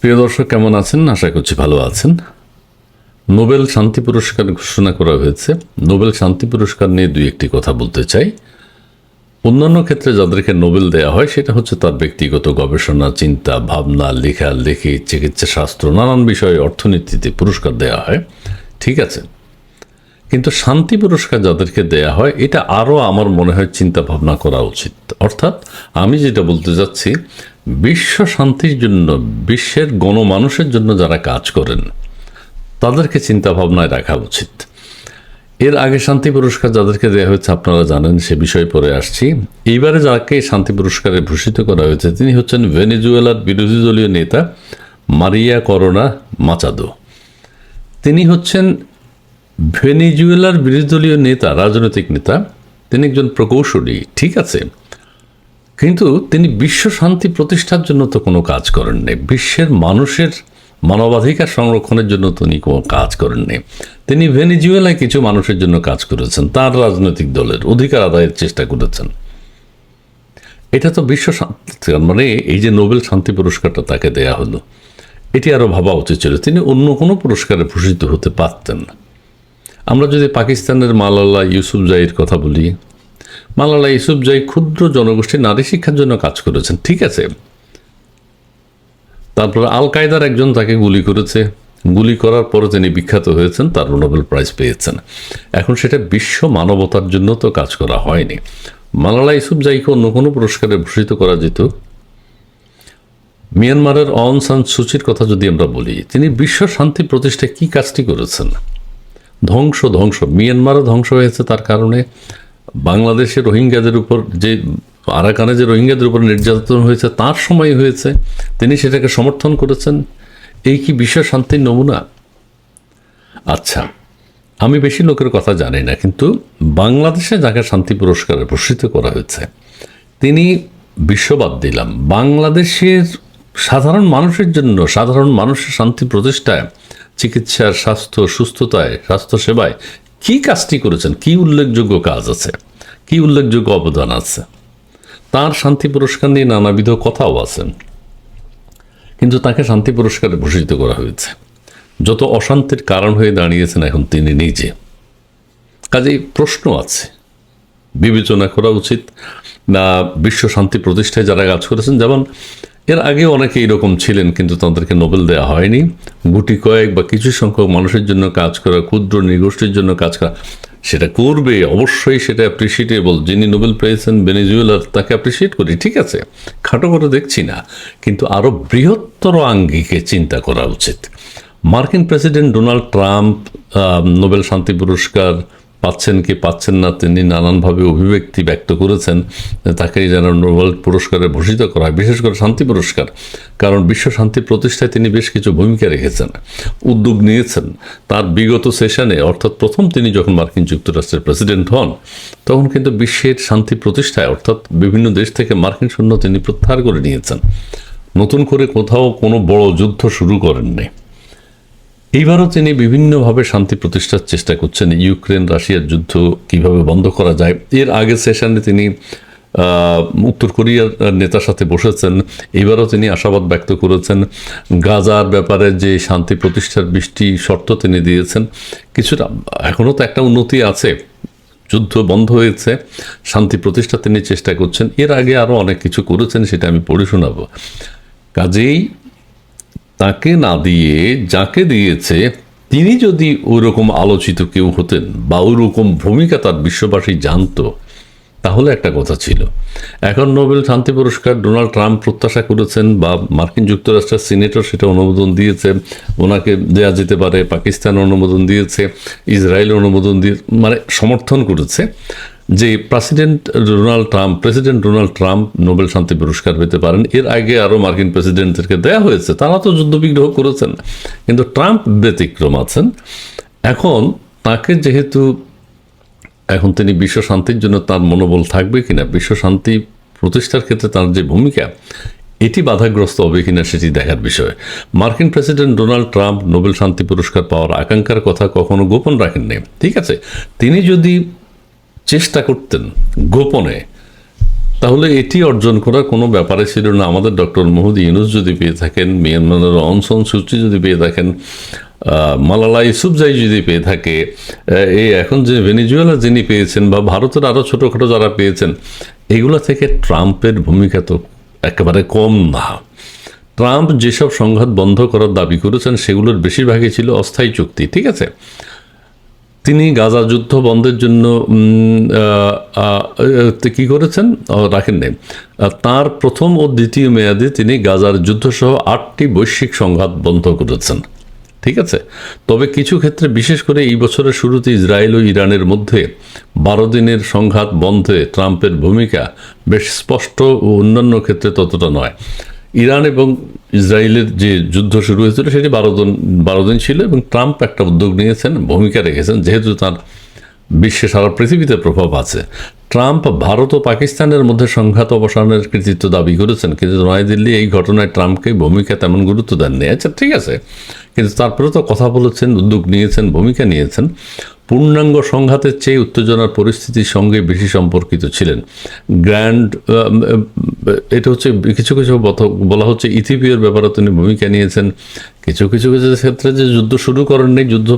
প্রিয় দর্শক, কেমন আছেন? আশা করছি ভালো আছেন। নোবেল শান্তি পুরস্কার ঘোষণা করা হয়েছে। নোবেল শান্তি পুরস্কার নিয়ে দুই একটি কথা বলতে চাই। অন্যান্য ক্ষেত্রে যাদেরকে নোবেল দেওয়া হয়, সেটা হচ্ছে তার ব্যক্তিগত গবেষণা, চিন্তা, ভাবনা, লেখা, লেখি, চিকিৎসা শাস্ত্র, নানান বিষয়ে অর্থনীতিতে পুরস্কার দেওয়া হয়। ঠিক আছে। কিন্তু শান্তি পুরস্কার যাদেরকে দেয়া হয়, এটা আরও আমার মনে হয় চিন্তা ভাবনা করা উচিত। অর্থাৎ আমি যেটা বলতে যাচ্ছি বিশ্ব শান্তির জন্য, বিশ্বের গণমানুষের জন্য যারা কাজ করেন, তাদেরকে চিন্তা ভাবনায় রাখা উচিত। এর আগে শান্তি পুরস্কার যাদেরকে দেওয়া হয়েছে, আপনারা জানেন, সে বিষয়ে পরে আসছি। এইবারে যাকে শান্তি পুরস্কারে ভূষিত করা হয়েছে, তিনি হচ্ছেন ভেনেজুয়েলার বিরোধী দলীয় নেতা মারিয়া করোনা মাচাদো। তিনি হচ্ছেন ভেনেজুয়েলার বিরোধী দলীয় নেতা, রাজনৈতিক নেতা। তিনি একজন প্রকৌশলী, ঠিক আছে? কিন্তু তিনি বিশ্ব শান্তি প্রতিষ্ঠার জন্য তো কোনো কাজ করেননি। বিশ্বের মানুষের মানবাধিকার সংরক্ষণের জন্য তিনি কোনো কাজ করেননি। তিনি ভেনিজুয়েলায় কিছু মানুষের জন্য কাজ করেছেন, তার রাজনৈতিক দলের অধিকার আদায়ের চেষ্টা করেছেন। এটা তো বিশ্ব শান্তি মানে এই যে নোবেল শান্তি পুরস্কারটা তাকে দেয়া হলো, এটি আরও ভাবা উচিত ছিল, তিনি অন্য কোনো পুরস্কারে ভূষিত হতে পারতেন আমরা যদি পাকিস্তানের মালালা ইউসুফ জাইয়ের কথা বলি মালালা ইউসুফ জাই ক্ষুদ্র জনগোষ্ঠী নারী শিক্ষার জন্য কাজ করেছেন, ঠিক আছে। তারপর আল কায়দার একজন তাকে গুলি করেছে। গুলি করার পরে তিনি বিখ্যাত হয়েছেন, তার নোবেল প্রাইজ পেয়েছেন। এখন সেটা বিশ্ব মানবতার জন্য তো কাজ করা হয়নি। মালালা ইউসুফ জাইকে অন্য কোনো পুরস্কারে ভূষিত করা যেত? মিয়ানমারের অন সান সুচির কথা যদি আমরা বলি, তিনি বিশ্ব শান্তি প্রতিষ্ঠায় কী কাজটি করেছেন? ধ্বংস ধ্বংস। মিয়ানমারও ধ্বংস হয়েছে তার কারণে। বাংলাদেশে রোহিঙ্গাদের উপর যে আরাকানে যে রোহিঙ্গাদের উপর নির্যাতন হয়েছে, তার সময় হয়েছে, তিনি সেটাকে সমর্থন করেছেন। এই কি বিশ্ব শান্তির নমুনা? আচ্ছা আমি বেশি লোকের কথা জানি না, কিন্তু বাংলাদেশে যাকে শান্তি পুরস্কারে ভূষিত করা হয়েছে, তিনি বিশ্ববাদ দিলাম। বাংলাদেশের সাধারণ মানুষের জন্য, সাধারণ মানুষের শান্তি প্রতিষ্ঠায়, চিকিৎসার স্বাস্থ্য, সুস্থতায় স্বাস্থ্য সেবায় কি কাজটি করেছেন? কি উল্লেখযোগ্য কাজ আছে? কি উল্লেখযোগ্য অবদান আছে? তার শান্তি পুরস্কার নিয়ে নানাবিধ কথাও আছেন। কিন্তু তাকে শান্তি পুরস্কারে ভূষিত করা হয়েছে। যত অশান্তির কারণ হয়ে দাঁড়িয়েছেন এখন তিনি নিজে। কাজেই প্রশ্ন আছে। বিবেচনা করা উচিত। না, বিশ্ব শান্তি প্রতিষ্ঠায় যারা কাজ করেছেন, যেমন এর আগে অনেকে এরকম ছিলেন, কিন্তু তাদেরকে নোবেল দেওয়া হয়নি। গুটি কয়েক বা কিছু সংখ্যক মানুষের জন্য কাজ করা, ক্ষুদ্র নিগোষ্ঠীর জন্য কাজ করা, সেটা করবে, অবশ্যই সেটা অ্যাপ্রিসিয়েটেবল যিনি নোবেল পেয়েছেন বেনিজুয়েলার তাকে অ্যাপ্রিসিয়েট করি, ঠিক আছে, খাটো করে দেখছি না, কিন্তু আরও বৃহত্তর আঙ্গিকে চিন্তা করা উচিত। মার্কিন প্রেসিডেন্ট ডোনাল্ড ট্রাম্প নোবেল শান্তি পুরস্কার পাচ্ছেন কি পাচ্ছেন না, তিনি নানানভাবে অভিব্যক্তি ব্যক্ত করেছেন তাকে যেন নোবেল পুরস্কারে ভূষিত করা হয়, বিশেষ করে শান্তি পুরস্কার। কারণ বিশ্ব শান্তি প্রতিষ্ঠায় তিনি বেশ কিছু ভূমিকা রেখেছেন, উদ্যোগ নিয়েছেন। তার বিগত সেশনে, অর্থাৎ প্রথম তিনি যখন মার্কিন যুক্তরাষ্ট্রের প্রেসিডেন্ট হন, তখন কিন্তু বিশ্বের শান্তি প্রতিষ্ঠায়, অর্থাৎ বিভিন্ন দেশ থেকে মার্কিন সৈন্য তিনি প্রত্যাহার করে নিয়েছেন। নতুন করে কোথাও কোনো বড় যুদ্ধ শুরু করেননি। এইবারও তিনি বিভিন্নভাবে শান্তি প্রতিষ্ঠার চেষ্টা করছেন। ইউক্রেন, রাশিয়ার যুদ্ধ কীভাবে বন্ধ করা যায়? এর আগের সেশনে তিনি উত্তর কোরিয়ার নেতার সাথে বসেছেন। এবারও তিনি আশাবাদ ব্যক্ত করেছেন। গাজার ব্যাপারে যে শান্তি প্রতিষ্ঠার বৃষ্টি শর্ত তিনি দিয়েছেন, কিছুটা, এখনও তো একটা উন্নতি আছে। যুদ্ধ বন্ধ হয়েছে, শান্তি প্রতিষ্ঠা তিনি চেষ্টা করছেন। এর আগে আরও অনেক কিছু করেছেন, সেটা আমি পড়ে শোনাবো। কাজেই তাকে না দিয়ে যাকে দিয়েছে, তিনি যদি ওরকম আলোচিত কেউ হতেন বা ওরকম ভূমিকা তার বিশ্ববাসী জানতো, তাহলে একটা কথা ছিল। এখন নোবেল শান্তি পুরস্কার ডোনাল্ড ট্রাম্প প্রত্যাশা করেছেন বা মার্কিন যুক্তরাষ্ট্রের সিনেটর সেটা অনুমোদন দিয়েছে, ওনাকে দেয়া যেতে পারে, পাকিস্তান অনুমোদন দিয়েছে, ইসরায়েল অনুমোদন দিয়ে মানে সমর্থন করেছে। যে president Donald Trump, president Donald Trump Nobel শান্তি পুরস্কার পেতে পারেন, এর আগে আরও মার্কিন প্রেসিডেন্টদেরকে দেয়া হয়েছে, তারা তো যুদ্ধবিগ্রহ করেছেন। কিন্তু ট্রাম্প ব্যতিক্রম আছেন। এখন তাকে যেহেতু এখন তিনি বিশ্ব শান্তির জন্য তার মনোবল থাকবে কিনা, বিশ্ব শান্তি প্রতিষ্ঠার ক্ষেত্রে তার যে ভূমিকা, এটি বাধাগ্রস্ত হবে কিনা সেটি দেখার বিষয়। মার্কিন প্রেসিডেন্ট ডোনাল্ড ট্রাম্প নোবেল শান্তি পুরস্কার পাওয়ার আকাঙ্ক্ষার কথা কখনো গোপন রাখেননি, ঠিক আছে? তিনি যদি চেষ্টা করতেন গোপনে, তাহলে এটি অর্জন করার কোনো ব্যাপারে ছিল না। আমাদের ডক্টর মোহাম্মদ ইউনুস যদি পেয়ে থাকেন, মিয়ানমারের অনসন সূচি যদি পেয়ে থাকেন মালালা ইসুফজাই যদি পেয়ে থাকে এই এখন যে ভেনিজুয়েলা যিনি পেয়েছেন বা ভারতের আরও ছোটোখাটো যারা পেয়েছেন, এগুলো থেকে ট্রাম্পের ভূমিকা তো একেবারে কম না। ট্রাম্প যেসব সংঘাত বন্ধ করার দাবি করেছেন, সেগুলোর বেশিরভাগই ছিল অস্থায়ী চুক্তি, ঠিক আছে? তিনি গাজা যুদ্ধ বন্ধের জন্য কি করেছেন? আহ, রাখেন নাই। তার প্রথম ও দ্বিতীয় মেয়াদে তিনি গাজার যুদ্ধসহ আটটি বৈশ্বিক সংঘাত বন্ধ করেছেন। ঠিক আছে? তবে কিছু ক্ষেত্রে বিশেষ করে এই বছরের শুরুতে ইসরায়েল ও ইরানের মধ্যে বারো দিনের সংঘাত বন্ধে ট্রাম্পের ভূমিকা বেশ স্পষ্ট ও অন্যান্য ক্ষেত্রে ততটা নয়। ইরান এবং ইসরায়েলের যে যুদ্ধ শুরু হয়েছিল, সেটি বারো দিন বারো দিন ছিল এবং ট্রাম্প একটা উদ্যোগ নিয়েছেন, ভূমিকা রেখেছেন। যেহেতু তার বিশ্বে সারা পৃথিবীতে প্রভাব আছে, ট্রাম্প ভারত ও পাকিস্তানের মধ্যে সংঘাত অবসানের কৃতিত্ব দাবি করেছেন। কিন্তু নয়াদিল্লি এই ঘটনায় ট্রাম্পকে ভূমিকা তেমন গুরুত্ব দেননি। আচ্ছা ঠিক আছে। কিন্তু তারপরে তো কথা বলেছেন, উদ্যোগ নিয়েছেন, ভূমিকা নিয়েছেন। পূর্ণাঙ্গ সংঘাতের চেয়ে উত্তেজনার পরিস্থিতির সঙ্গে বেশি সম্পর্কিত ছিলেন। গ্র্যান্ড এটা হচ্ছে কিছু কিছু বলা হচ্ছে ইথিওপিয়ার ব্যাপারে তিনি ভূমিকা নিয়েছেন। কিছু কিছু কিছু ক্ষেত্রে যে যুদ্ধ শুরু করেন করেননি যুদ্ধ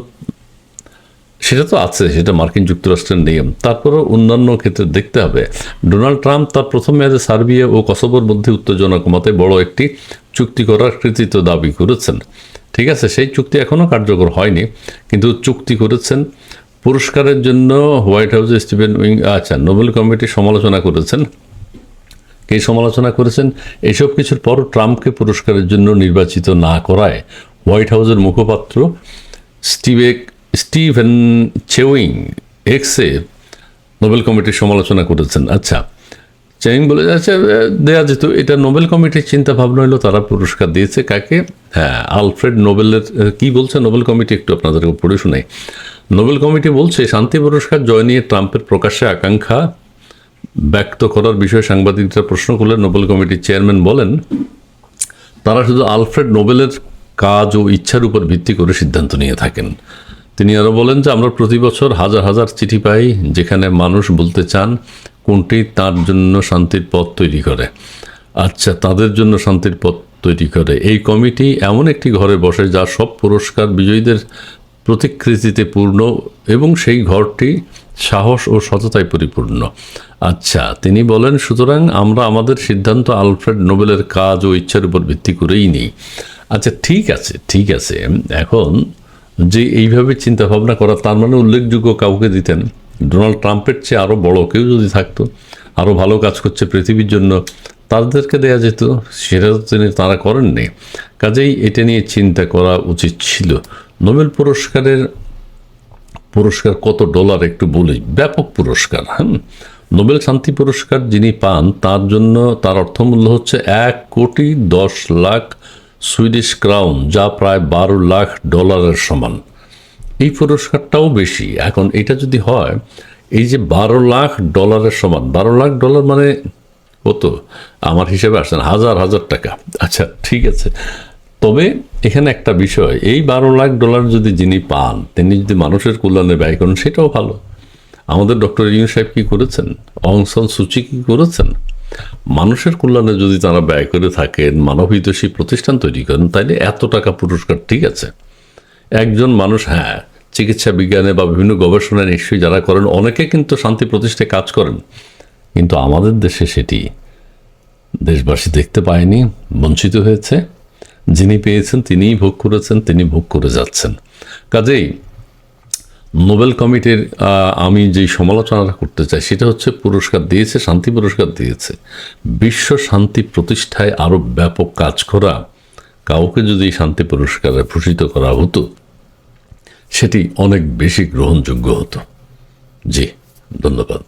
সেটা তো আছে, সেটা মার্কিন যুক্তরাষ্ট্রের নিয়ম। তারপরেও অন্যান্য ক্ষেত্রে দেখতে হবে। ডোনাল্ড ট্রাম্প তার প্রথম মেয়াদে সার্বিয়া ও কসোভোর মধ্যে উত্তেজনা কমাতে বড় একটি চুক্তি করার কৃতিত্ব দাবি করেছেন। ঠিক আছে, সেই চুক্তি এখনও কার্যকর হয়নি, কিন্তু চুক্তি করেছেন। পুরস্কারের জন্য হোয়াইট হাউসে স্টিভেন উইং আচ্ছা নোবেল কমিটি সমালোচনা করেছেন। কে সমালোচনা করেছেন? এসব কিছুর পর ট্রাম্পকে পুরস্কারের জন্য নির্বাচিত না করায় হোয়াইট হাউসের মুখপাত্র স্টিভেক স্টিভেন চেউইং, এক্সে নোবেল কমিটির সমালোচনা করেছেন। আচ্ছা চেউইং বলে যাচ্ছে দেয়া যেত, এটা নোবেল কমিটির চিন্তা ভাবনা হলো তারা পুরস্কার দিয়েছে কাকে? হ্যাঁ আলফ্রেড নোবেলের, কি বলছে নোবেল কমিটি? একটু আপনাদেরকে পড়ে শোনাই। নোবেল কমিটি বলছে, শান্তি পুরস্কার জয় নিয়ে ট্রাম্পের প্রকাশ্যে আকাঙ্ক্ষা ব্যক্ত করার বিষয়ে সাংবাদিকরা প্রশ্ন করলে নোবেল কমিটির চেয়ারম্যান বলেন, তারা শুধু আলফ্রেড নোবেলের কাজ ও ইচ্ছার উপর ভিত্তি করে সিদ্ধান্ত নিয়ে থাকেন। তিনি আরও বলেন যে, আমরা প্রতি বছর হাজার হাজার চিঠি পাই যেখানে মানুষ বলতে চান, কোনটি তার জন্য শান্তির পথ তৈরি করে। আচ্ছা তাদের জন্য শান্তির পথ তৈরি করে। এই কমিটি এমন একটি ঘরে বসে যা সব পুরস্কার বিজয়ীদের প্রতিকৃতিতে পূর্ণ এবং সেই ঘরটি সাহস ও সততায় পরিপূর্ণ। আচ্ছা তিনি বলেন, সুতরাং আমরা আমাদের সিদ্ধান্ত আলফ্রেড নোবেলের কাজ ও ইচ্ছার উপর ভিত্তি করেই নিই। আচ্ছা ঠিক আছে ঠিক আছে। এখন যে এইভাবে চিন্তা ভাবনা করা, তার মানে উল্লেখযোগ্য কাউকে দিতেন। ডোনাল্ড ট্রাম্পের চেয়ে আরও বড় কেউ যদি থাকতো আরও ভালো কাজ করছে পৃথিবীর জন্য, তাদেরকে দেয়া যেত, সেটা তো তিনি, তারা করেননি। কাজেই এটা নিয়ে চিন্তা করা উচিত ছিল। নোবেল পুরস্কারের পুরস্কার, কত ডলার একটু বলি। ব্যাপক পুরস্কার হ্যাঁ নোবেল শান্তি পুরস্কার যিনি পান, তার জন্য, তার অর্থমূল্য হচ্ছে এক কোটি দশ লাখ সুইডিশ ক্রাউন, যা প্রায় বারো লাখ ডলারের সমান। এই পুরস্কারটাও বেশি। এখন এটা যদি হয়, এই যে বারো লাখ ডলারের সমান, বারো লাখ ডলার মানে কত? আমার হিসেবে আসছেন হাজার হাজার টাকা। আচ্ছা ঠিক আছে। তবে এখানে একটা বিষয়, এই বারো লাখ ডলার যদি যিনি পান, তিনি যদি মানুষের কল্যাণে ব্যয় করেন, সেটাও ভালো। আমাদের ডক্টর ইউন সাহেব কী করেছেন? অংসন সূচি কি করেছেন? মানুষের কল্যাণে যদি তারা ব্যয় করে থাকেন, মানবহিতৈষী প্রতিষ্ঠান তৈরি করেন, তাইলে এত টাকা পুরস্কার ঠিক আছে। একজন মানুষ হ্যাঁ চিকিৎসা বিজ্ঞানে বা বিভিন্ন গবেষণায় নিশ্চয়ই যারা করেন, অনেকে কিন্তু শান্তি প্রতিষ্ঠায় কাজ করেন। কিন্তু আমাদের দেশে সেটি দেশবাসী দেখতে পায়নি, বঞ্চিত হয়েছে। যিনি পেয়েছেন, তিনিই ভোগ করেছেন, তিনি ভোগ করে যাচ্ছেন। কাজেই নোবেল কমিটির আমি যেই সমালোচনাটা করতে চাই, সেটা হচ্ছে পুরস্কার দিয়েছে, শান্তি পুরস্কার দিয়েছে। বিশ্ব শান্তি প্রতিষ্ঠায় আরও ব্যাপক কাজ করা, কাউকে যদি শান্তি পুরস্কারে ভূষিত করা হতো, সেটি অনেক বেশি গ্রহণযোগ্য হতো। জি, ধন্যবাদ।